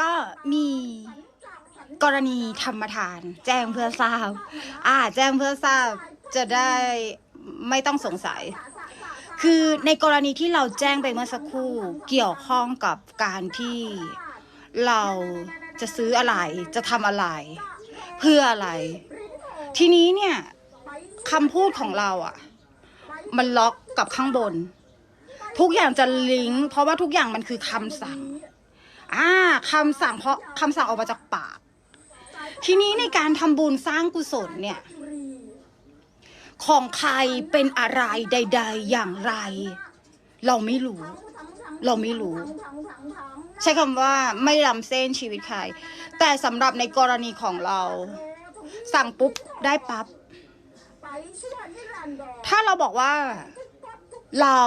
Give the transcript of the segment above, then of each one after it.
ก็มีกรณีธรรมทาน แจ้งเพื่อทราบ อ่า แจ้งเพื่อทราบจะได้ไม่ต้องสงสัย คือในกรณีที่เราแจ้งไปเมื่อสักครู่เกี่ยวข้องกับการที่เราจะซื้ออะไรจะทำอะไร เพื่ออะไร ทีนี้เนี่ยคำพูดของเราอะ่ะ มันล็อกกับข้างบน ทุกอย่างจะลิงก์เพราะว่าทุกอย่างมันคือคำสั่ง อ่าคำสั่งเพราะคำสั่งออกมาจากปาก ทีนี้ในการทำบุญสร้างกุศลเนี่ย ของใครเป็นอะไรใด ๆ อย่างไร เราไม่รู้ เราไม่รู้ ใช้คำว่าไม่ล้ำเส้นชีวิตใคร แต่สำหรับในกรณีของเรา สั่งปุ๊บได้ปั๊บ ถ้าเราบอกว่าเรา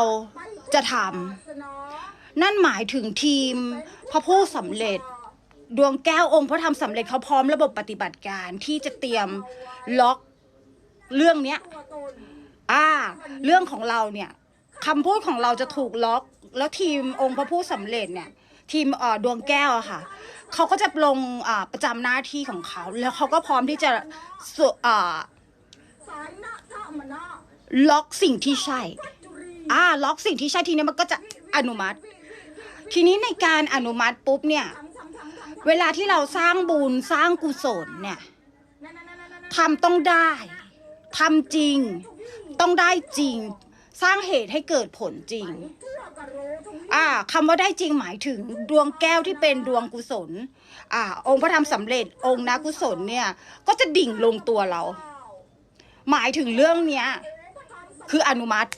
จะทำ นั่นหมายถึงทีมพระผู้สำเร็จ ดวงแก้วองค์พระธรรมสำเร็จเขาพร้อมระบบปฏิบัติการที่จะเตรียมล็อกเรื่องเนี้ยอ่า เรื่องของเราเนี่ยคำพูดของเราจะถูกล็อก แล้วทีมองค์พระผู้สำเร็จเนี่ย ทีมดวงแก้วอะค่ะเขาก็จะลงประจำหน้าที่ของเขา แล้วเขาก็พร้อมที่จะล็อกสิ่งที่ใช่ อ่า ล็อกสิ่งที่ใช่ทีนี้มันก็จะอนุมัติ ทีนี้ในการอนุมัติปุ๊บเนี่ย เวลาที่เราสร้างบุญสร้างกุศลเนี่ยทำต้องได้ทำจริง ต้องได้จริง สร้างเหตุให้เกิดผลจริง อ่าคำว่าได้จริงหมายถึงดวงแก้วที่เป็นดวงกุศล อ่า องค์พระธรรมสำเร็จองค์นักกุศลเนี่ย ก็จะดิ่งลงตัวเรา หมายถึงเรื่องเนี้ย คืออนุมัติ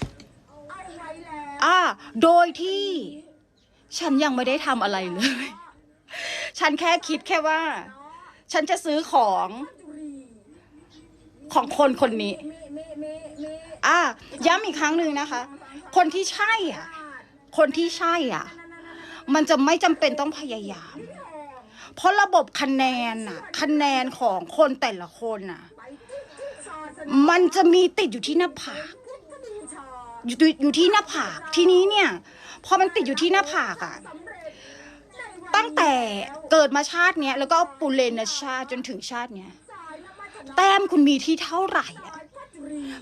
อ่า โดยที่ ฉันยังไม่ได้ทำอะไรเลย ฉันแค่คิดแค่ว่า ฉันจะซื้อของของคนคนนี้ อ่าย้ำอีกครั้งหนึ่งนะคะ คนที่ใช่อะ คนที่ใช่อะ มันจะไม่จำเป็นต้องพยายาม เพราะระบบคะแนนอะ คะแนนของคนแต่ละคนอะ มันจะมีติดอยู่ที่หน้าผาก อยู่ที่อยู่ที่หน้าผากทีนี้เนี่ย พอมันติดอยู่ที่หน้าผากอะตั้งแต่เกิดมาชาติเนี้ยแล้วก็ปุเรนชาติจนถึงชาติเนี้ยแต้มคุณมีที่เท่าไหร่อะ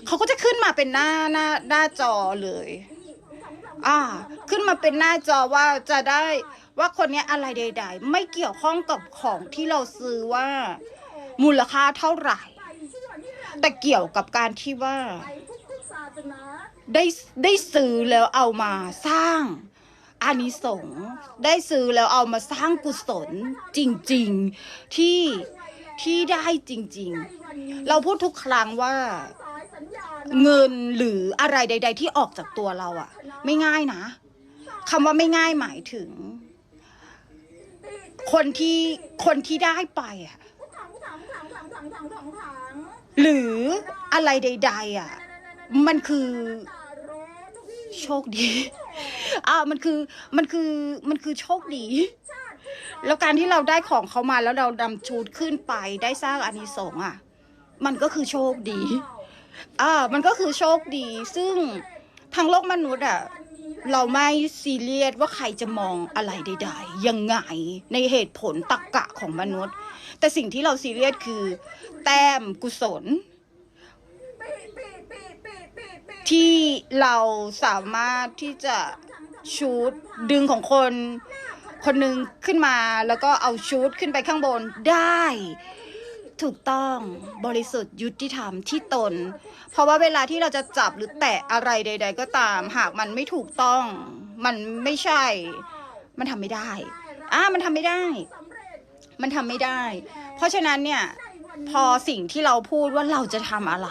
เขาก็จะขึ้นมาเป็นหน้าหน้าหน้าจอเลย อ่า ขึ้นมาเป็นหน้าจอว่าจะได้ว่าคนเนี้ยอะไรใด ๆ ไม่เกี่ยวข้องกับของที่เราซื้อว่ามูลค่าเท่าไหร่ แต่เกี่ยวกับการที่ว่า ได้ได้ซื้อแล้วเอามาสร้างอานิสงส์ได้ซื้อแล้วเอามาสร้างกุศลจริง ๆที่ที่ได้จริง ๆ เราพูดทุกครั้งว่าเงินหรืออะไรใด ๆ ที่ออกจากตัวเราอะไม่ง่ายนะคำว่าไม่ง่ายหมายถึง คนที่คนที่ได้ไปอะหรืออะไรใด ๆอะ มันคือโชคดี อ่ามันคือมันคือมันคือโชคดี แล้วการที่เราได้ของเขามาแล้วเราดำชูดขึ้นไปได้สร้างอานิสงส์อะ มันก็คือโชคดี อ่า มันก็คือโชคดี ซึ่งทางโลกมนุษย์อะเราไม่ซีเรียสว่าใครจะมองอะไรใดๆยังไงในเหตุผลตรกกะของมนุษย์ แต่สิ่งที่เราซีเรียสคือ แต้มกุศล ที่เราสามารถที่จะชูดดึงของคน คนหนึ่งขึ้นมาแล้วก็เอาชูดขึ้นไปข้างบนได้ ถูกต้องบริสุทธิ์ยุติธรรมที่ตน เพราะว่าเวลาที่เราจะจับหรือแตะอะไรใด ๆ ก็ตาม หากมันไม่ถูกต้อง มันไม่ใช่ มันทำไม่ได้อ่ามันทำไม่ได้ มันทำไม่ได้ เพราะฉะนั้นเนี่ย พอสิ่งที่เราพูดว่าเราจะทำอะไร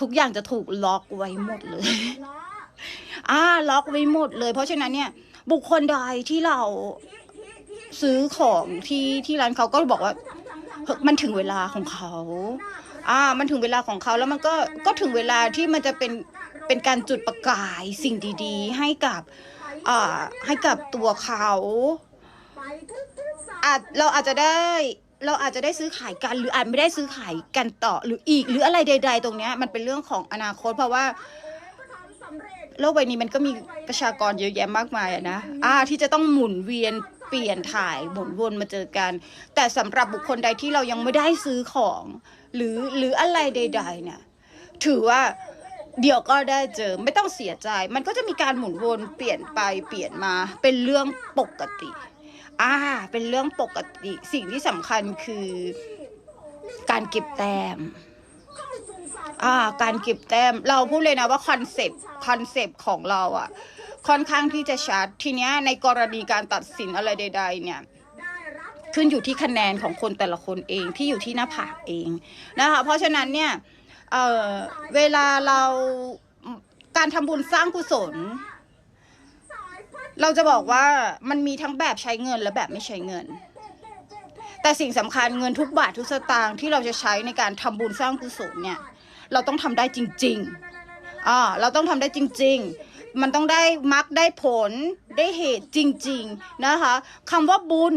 ทุกอย่างจะถูกล็อกไว้หมดเลยอ่าล็อกไว้หมดเลย เพราะฉะนั้นเนี่ย บุคคลใดที่เราซื้อของที่ที่ร้านเขาก็บอกว่ามันถึงเวลาของเขา อ่า มันถึงเวลาของเขาแล้วมันก็ก็ถึงเวลาที่มันจะเป็นเป็นการจุดประกายสิ่งดีๆ ให้กับอ่าให้กับตัวเขาอาจเราอาจจะได้ เราอาจจะได้ซื้อขายกันหรืออาจไม่ได้ซื้อขายกันต่อหรืออีก หรืออะไรใด ๆ ตรงเนี้ยมันเป็นเรื่องของอนาคตเพราะว่า โลกใบนี้มันก็มีประชากรเยอะแยะมากมายอะนะอ่าที่จะต้องหมุนเวียนเปลี่ยนถ่ายหมุนวนมาเจอกัน แต่สำหรับบุคคลใดที่เรายังไม่ได้ซื้อของ หรือหรืออะไรใด ๆ เนี่ยถือว่าเดี๋ยวก็ได้เจอไม่ต้องเสียใจ มันก็จะมีการหมุนวนเปลี่ยนไปเปลี่ยนมาเป็นเรื่องปกติ อ่า เป็นเรื่องปกติสิ่งที่สำคัญคือ การเก็บแต้มอ่า การเก็บแต้ม เราพูดเลยนะว่าคอนเซปต์คอนเซปต์ของเราอะค่อนข้างที่จะชัดทีเนี้ยในกรณีการตัดสินอะไรใด ๆ เนี่ยขึ้นอยู่ที่คะแนนของคนแต่ละคนเองที่อยู่ที่หน้าผากเองนะคะเพราะฉะนั้นเนี่ยเออเวลาเราการทำบุญสร้างกุศล เราจะบอกว่ามันมีทั้งแบบใช้เงินและแบบไม่ใช้เงิน แต่สิ่งสำคัญเงินทุกบาททุกสตางค์ที่เราจะใช้ในการทำบุญสร้างกุศลเนี่ย เราต้องทำได้จริงๆอ่าเราต้องทำได้จริง ๆ มันต้องได้มักได้ผลได้เหตุจริง ๆนะคะคำว่าบุญ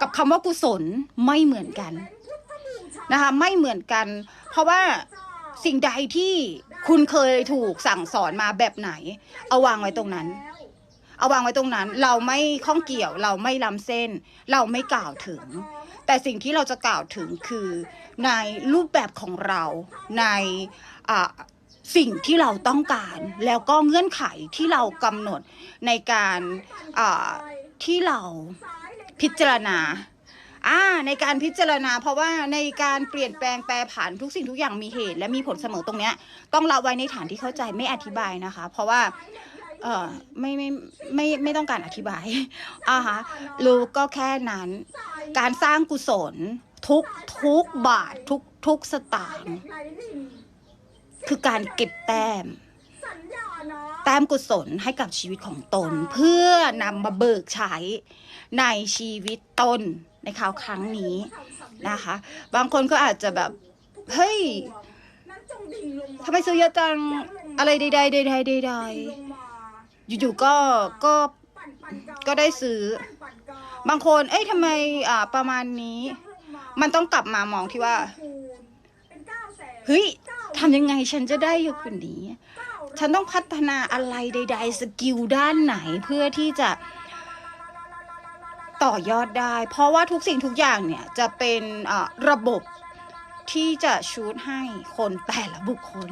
กับคำว่ากุศลไม่เหมือนกันนะคะไม่เหมือนกัน เพราะว่าสิ่งใดที่คุณเคยถูกสั่งสอนมาแบบไหน เอาวางไว้ตรงนั้น เอาวางไว้ตรงนั้น เราไม่ข้องเกี่ยว เราไม่ล้ำเส้น เราไม่กล่าวถึง แต่สิ่งที่เราจะกล่าวถึงคือในรูปแบบของเราในสิ่งที่เราต้องการแล้วก็เงื่อนไขที่เรากำหนดในการที่เราพิจารณาอ่าในการพิจารณาเพราะว่าในการเปลี่ยนแปลงแปรผันทุกสิ่งทุกอย่างมีเหตุ และมีผลเสมอตรงเนี้ยต้องรับไว้ในฐานที่เข้าใจไม่อธิบายนะคะ เพราะว่า เออไม่ไม่ไม่ไม่ต้องการอธิบายอ่าฮะรู้ก็แค่นั้น การสร้างกุศลทุกทุกบาททุกทุกสตางค์คือการเก็บแต้ม แต้มกุศลให้กับชีวิตของตน เพื่อนำมาเบิกใช้ในชีวิตตนในคราวครั้งนี้นะคะ บางคนก็อาจจะแบบ เฮ้ยทำไมซื้อเยอะจัง อะไรใดๆใดๆใดๆ อยู่ๆก็ก็ก็ได้ซื้อ บางคน เอ้ยทำไมอ่าประมาณนี้ มันต้องกลับมามองที่ว่าเฮ้ยทำยังไงฉันจะได้อยู่คนนี้ ฉันต้องพัฒนาอะไรใด ๆ สกิลด้านไหนเพื่อที่จะต่อยอดได้ เพราะว่าทุกสิ่งทุกอย่างเนี่ยจะเป็นอ่าระบบ ที่จะชูดให้คนแต่ละบุคคล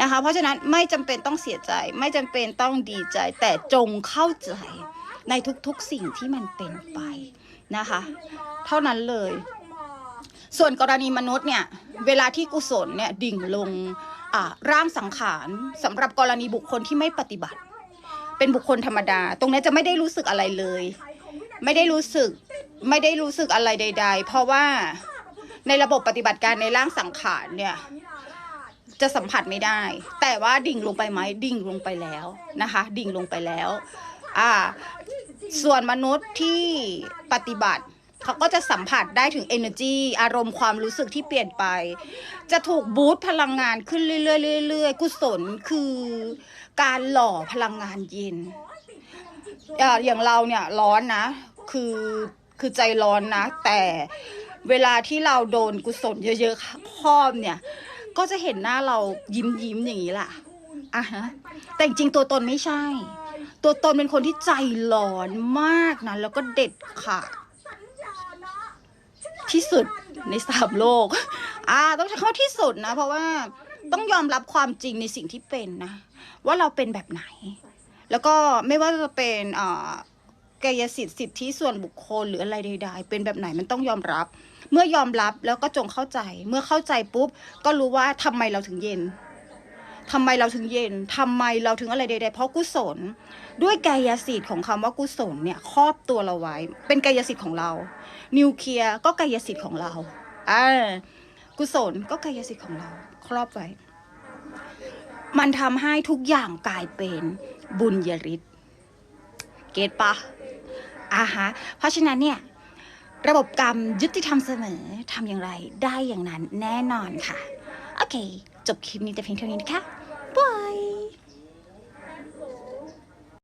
นะคะ เพราะฉะนั้นไม่จำเป็นต้องเสียใจ ไม่จำเป็นต้องดีใจ แต่จงเข้าใจในทุกๆสิ่งที่มันเป็นไปนะคะ เท่านั้นเลย ส่วนกรณีมนุษย์เนี่ย เวลาที่กุศลเนี่ยดิ่งลงอ่าร่างสังขารสำหรับกรณีบุคคลที่ไม่ปฏิบัติ เป็นบุคคลธรรมดา ตรงนี้จะไม่ได้รู้สึกอะไรเลย ไม่ได้รู้สึกไม่ได้รู้สึกอะไรใด ๆ เพราะว่า ในระบบปฏิบัติการในร่างสังขารเนี่ย จะสัมผัสไม่ได้ แต่ว่าดิ่งลงไปไหมดิ่งลงไปแล้วนะคะ ดิ่งลงไปแล้ว อ่า ส่วนมนุษย์ที่ปฏิบัติเขาก็จะสัมผัสได้ถึง energy อารมณ์ความรู้สึกที่เปลี่ยนไป จะถูกบูตพลังงานขึ้นเรื่อยๆเรื่อยๆ กุศลคือการหล่อพลังงานเย็นอ่าอย่างเราเนี่ยร้อนนะ คือคือใจร้อนนะ แต่ เวลาที่เราโดนกุศลเยอะๆครอบเนี่ย ก็จะเห็นหน้าเรายิ้มยิ้มๆอย่างนี้แหละอะฮะแต่จริงตัวตนไม่ใช่ ตัวตนเป็นคนที่ใจร้อนมากนะแล้วก็เด็ดขาดที่สุดในสามโลก อ่า ต้องใช้คำว่าที่สุดนะ เพราะว่าต้องยอมรับความจริงในสิ่งที่เป็นนะ ว่าเราเป็นแบบไหน แล้วก็ไม่ว่าจะเป็นอ่า กายสิทธิ์สิทธิส่วนบุคคลหรืออะไรใดๆ เป็นแบบไหนมันต้องยอมรับ เมื่อยอมรับแล้วก็จงเข้าใจ เมื่อเข้าใจปุ๊บ ก็รู้ว่าทำไมเราถึงเย็นทำไมเราถึงเย็นทำไมเราถึงอะไรใด ๆ เพราะกุศล ด้วยกายสิทธิ์ของคำว่ากุศลเนี่ยครอบตัวเราไว้ เป็นกายสิทธิ์ของเรา นิวเคลียร์ก็กายสิทธิ์ของเราอ่ากุศลก็กายสิทธิ์ของเรา ครอบไว้ มันทำให้ทุกอย่างกลายเป็นบุญยริศเกตปะ อ่าฮะเพราะฉะนั้นเนี่ยระบบกรรมยุติธรรมเสมอทำอย่างไรได้อย่างนั้นแน่นอนค่ะ โอเค จบคลิปนี้แต่เพียงเท่านี้นะคะ